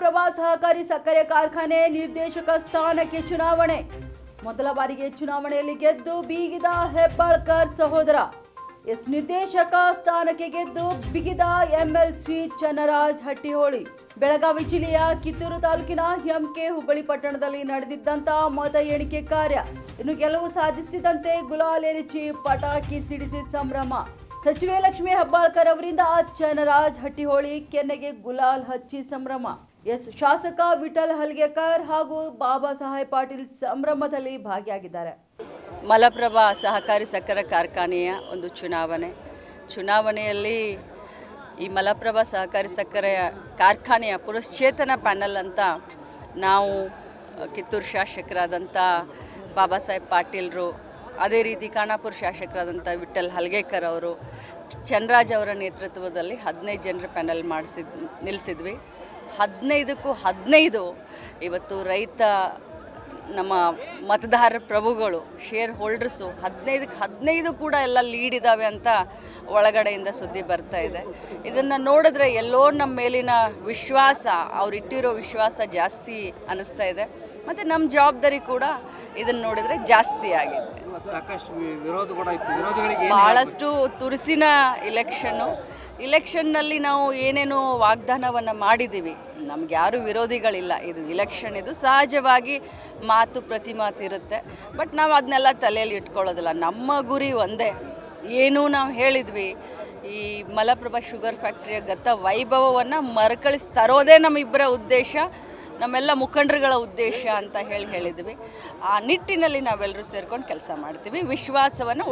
ಪ್ರವಾಸ ಸಹಕಾರಿ ಸಕ್ಕರೆ ಕಾರ್ಖಾನೆ ನಿರ್ದೇಶಕ ಸ್ಥಾನಕ್ಕೆ ಚುನಾವಣೆ. ಮೊದಲ ಬಾರಿಗೆ ಚುನಾವಣೆಯಲ್ಲಿ ಗೆದ್ದು ಬೀಗಿದ ಹೆಬ್ಬಾಳ್ಕರ್ ಸಹೋದರ. ಎಸ್ ನಿರ್ದೇಶಕ ಸ್ಥಾನಕ್ಕೆ ಗೆದ್ದು ಬಿಗಿದ ಎಂಎಲ್ಸಿ ಚನ್ನರಾಜ್ ಹಟ್ಟಿಹೋಳಿ. ಬೆಳಗಾವಿ ಜಿಲ್ಲೆಯ ಕಿತ್ತೂರು ತಾಲೂಕಿನ ಎಂಕೆ ಹುಬ್ಬಳ್ಳಿ ಪಟ್ಟಣದಲ್ಲಿ ನಡೆದಿದ್ದಂಥ ಮತ ಎಣಿಕೆ ಕಾರ್ಯ. ಇನ್ನು ಗೆಲುವು ಸಾಧಿಸಿದಂತೆ ಗುಲಾಲ್ ಎರಚಿ ಪಟಾಕಿ ಸಿಡಿಸಿ ಸಂಭ್ರಮ. ಸಚಿವೆ ಲಕ್ಷ್ಮೀ ಹೆಬ್ಬಾಳ್ಕರ್ ಅವರಿಂದ ಚನರಾಜ್ ಹಟ್ಟಿಹೋಳಿ, ಕೆನ್ನೆಗೆ ಗುಲಾಲ್ ಹಚ್ಚಿ ಸಂಭ್ರಮ. ಎಸ್ ಶಾಸಕ ವಿಠಲ್ ಹಲ್ಗೆಕರ್ ಹಾಗೂ ಬಾಬಾ ಸಾಹೇಬ್ ಪಾಟೀಲ್ ಸಂಭ್ರಮದಲ್ಲಿ ಭಾಗಿಯಾಗಿದ್ದಾರೆ. ಮಲಪ್ರಭಾ ಸಹಕಾರಿ ಸಕ್ಕರೆ ಕಾರ್ಖಾನೆಯ ಒಂದು ಚುನಾವಣೆ. ಚುನಾವಣೆಯಲ್ಲಿ ಈ ಮಲಪ್ರಭಾ ಸಹಕಾರಿ ಸಕ್ಕರೆ ಕಾರ್ಖಾನೆಯ ಪುನಶ್ಚೇತನ ಪ್ಯಾನಲ್ ಅಂತ ನಾವು ಕಿತ್ತೂರು ಶಾಸಕರಾದಂಥ ಬಾಬಾ ಸಾಹೇಬ್ ಪಾಟೀಲ್ರು ಅದೇ ರೀತಿ ಖಾನಾಪುರ ಶಾಸಕರಾದಂಥ ವಿಠಲ್ ಹಲ್ಗೇಕರ್ ಅವರು ಚನ್ರಾಜ್ ಅವರ ನೇತೃತ್ವದಲ್ಲಿ ಹದಿನೈದು ಜನರ ಪ್ಯಾನಲ್ ಮಾಡಿಸಿದ್ ನಿಲ್ಲಿಸಿದ್ವಿ. ಹದಿನೈದಕ್ಕೂ ಹದಿನೈದು ಇವತ್ತು ರೈತ ನಮ್ಮ ಮತದಾರ ಪ್ರಭುಗಳು ಶೇರ್ ಹೋಲ್ಡರ್ಸು ಹದಿನೈದಕ್ಕೆ ಹದಿನೈದು ಕೂಡ ಎಲ್ಲ ಲೀಡ್ ಇದ್ದಾವೆ ಅಂತ ಒಳಗಡೆಯಿಂದ ಸುದ್ದಿ ಬರ್ತಾ ಇದೆ. ಇದನ್ನು ನೋಡಿದ್ರೆ ಎಲ್ಲೋ ನಮ್ಮ ಮೇಲಿನ ವಿಶ್ವಾಸ ಅವ್ರು ಇಟ್ಟಿರೋ ವಿಶ್ವಾಸ ಜಾಸ್ತಿ ಅನ್ನಿಸ್ತಾ ಇದೆ. ಮತ್ತು ನಮ್ಮ ಜವಾಬ್ದಾರಿ ಕೂಡ ಇದನ್ನು ನೋಡಿದರೆ ಜಾಸ್ತಿ ಆಗಿದೆ. ಸಾಕಷ್ಟು ವಿರೋಧ ಕೂಡ ಇತ್ತು. ವಿರೋಧಿಗಳಿಗೆ ಏನು ಭಾಳಷ್ಟು ತುರುಸಿನ ಇಲೆಕ್ಷನ್ನು ಇಲೆಕ್ಷನ್ನಲ್ಲಿ ನಾವು ಏನೇನು ವಾಗ್ದಾನವನ್ನು ಮಾಡಿದ್ದೀವಿ. ನಮ್ಗೆ ಯಾರು ವಿರೋಧಿಗಳಿಲ್ಲ. ಇದು ಇಲೆಕ್ಷನ್, ಇದು ಸಹಜವಾಗಿ ಮಾತು ಪ್ರತಿ ಮಾತು ಇರುತ್ತೆ. ಬಟ್ ನಾವು ಅದನ್ನೆಲ್ಲ ತಲೆಯಲ್ಲಿ ಇಟ್ಕೊಳ್ಳೋದಿಲ್ಲ. ನಮ್ಮ ಗುರಿ ಒಂದೇ. ಏನು ನಾವು ಹೇಳಿದ್ವಿ, ಈ ಮಲಪ್ರಭಾ ಶುಗರ್ ಫ್ಯಾಕ್ಟ್ರಿಯ ಗತ ವೈಭವವನ್ನು ಮರುಕಳಿಸಿ ತರೋದೇ ನಮ್ಮಿಬ್ಬರ ಉದ್ದೇಶ, ನಮ್ಮೆಲ್ಲ ಮುಖಂಡರುಗಳ ಉದ್ದೇಶ ಅಂತ ಹೇಳಿ ಹೇಳಿದ್ವಿ. ಆ ನಿಟ್ಟಿನಲ್ಲಿ ನಾವೆಲ್ಲರೂ ಸೇರ್ಕೊಂಡು ಕೆಲಸ ಮಾಡ್ತೀವಿ. ವಿಶ್ವಾಸವನ್ನು